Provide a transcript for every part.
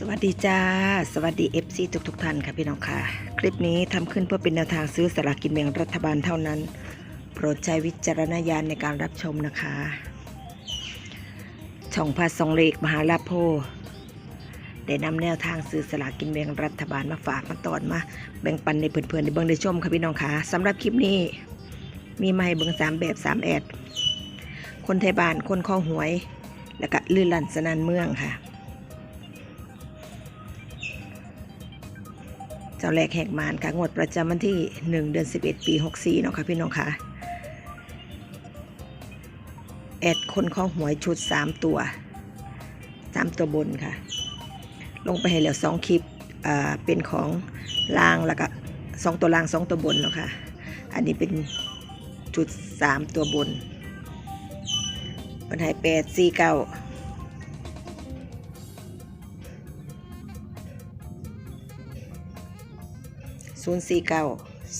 สวัสดีจ้า สวัสดี FC ทุกทุกท่านค่ะพี่น้องค่ะ คลิปนี้ทำขึ้นเพื่อเป็นแนวทางซื้อสลากกินแบ่งรัฐบาลเท่านั้น โปรดใช้วิจารณญาณในการรับชมนะคะ ช่องพาสองเลขมหาลาโพได้นำแนวทางซื้อสลากกินแบ่งรัฐบาลมาฝากมาตอนมา แบ่งปันในเพื่อนๆในเบิ้องได้ชมค่ะพี่น้องค่ะสำหรับคลิปนี้ มีไม้เบิ้องสามแบบสามแอดคนไทยบ้านคนข้อหวย แล้วก็ลื่นลันสนานเมืองค่ะ เจ้าแรกแหกมานค่ะงวดประจำวันที่ 1 เดือน 11 ปี 64 เนาะค่ะพี่น้องค่ะแอดคนข้อหวยชุด 3 ตัว 3 ตัวบนค่ะ ลงไปให้แล้ว2คลิปอ่าเป็นของลางแล้วก็2ตัวลาง2ตัวบนเนาะค่ะ อันนี้เป็นชุด3ตัวบนมันให้8 4 9ศูนย์สี่เก้ายแปดสี่ศูนย์ 049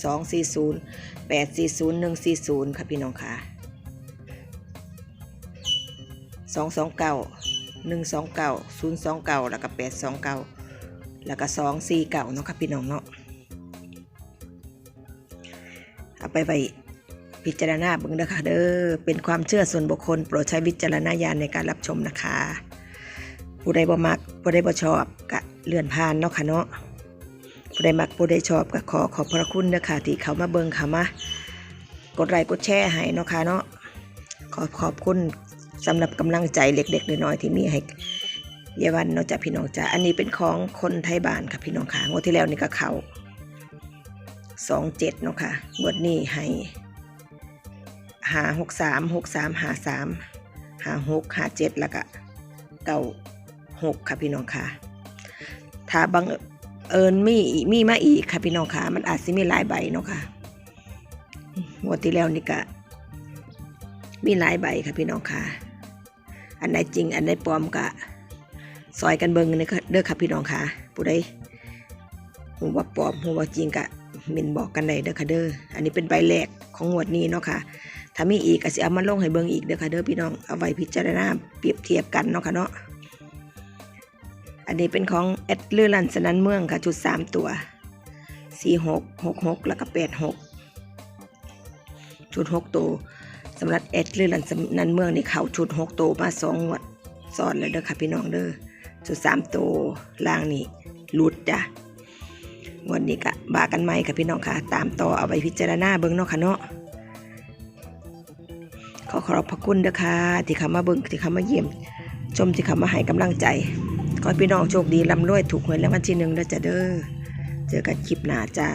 240 840 140 ค่ะพี่น้องค่ะ 229 129 029 แล้วก็ 829 แล้วก็ 249 เนาะค่ะพี่น้องเนาะเอาไปไปพิจารณาบิ่งเด้อค่ะเด้อเป็นความเชื่อส่วนบุคคล โปรดใช้วิจารณญาณในการรับชมนะคะ ผู้ใดบ่มักผู้ใดบ่ชอบก็เลื่อนผ่านเนาะค่ะเนาะ ผู้ใดมักผู้ใดชอบก็ขอขอบพระคุณนะคะที่เขามาเบิ่งเขามากดไลค์กดแชร์ให้เนาะค่ะเนาะขอขอบคุณสำหรับกำลังใจเล็กๆน้อยๆที่มีให้เยาวันเนาะจ้ะพี่น้องจ้ะอันนี้เป็นของคนไทยบ้านค่ะพี่น้องค่ะงวดที่แล้วนี่ก็เขาสองเจ็ดเนาะค่ะงวดนี้ให้หาหกสามหกสามหาสามหาหกหาเจ็ดแล้วก็เก้าหกค่ะพี่น้องค่ะถ้าบัง เอิญมีมีมาอีกค่ะพี่น้องค่ะ มันอาจสิมีหลายใบเนาะค่ะงวดที่แล้วนี่ก็มีหลายใบค่ะพี่น้องค่ะ อันไหนจริง อันไหนปลอมก็ซอยกันเบิ่งนี่ค่ะเด้อค่ะพี่น้องค่ะผู้ใดหูว่าปลอมหูว่าจริงก็เมนบอกกันได้เด้อค่ะเด้ออันนี้เป็นใบแรกของงวดนี้เนาะค่ะถ้ามีอีกก็สิเอามาลงให้เบิ่งอีกเด้อค่ะเด้อพี่น้องเอาไว้พิจารณาเปรียบเทียบกันเนาะค่ะเนาะ อันนี้เป็นของแอดเลือลันสนันเมืองค่ะชุด3ตัว4 6 6 6แล้วก็8 6ชุด6ตัวสำหรับแอดเลือลันสนันเมืองนี่เขาชุด6ตัวมา2งวดซ้อนเลยเด้อค่ะพี่น้องเด้อชุด3ตัวล่างนี่หลุดจ้ะงวันนี้ก็บากันไหมค่ะพี่น้องค่ะ ตามต่อเอาไปพิจารณาเบิ่งเนาะค่ะเนาะขอขอบพระคุณเด้อค่ะที่เข้ามาเบิ่งที่เข้ามาเยี่ยม ชมที่เข้ามาให้กำลังใจ ขอพี่น้องโชคดีลำรวยถูกหวยแล้วันที่หนึ่งเด้อจ้ะเด้อ เจอกันคลิปหน้าจ้า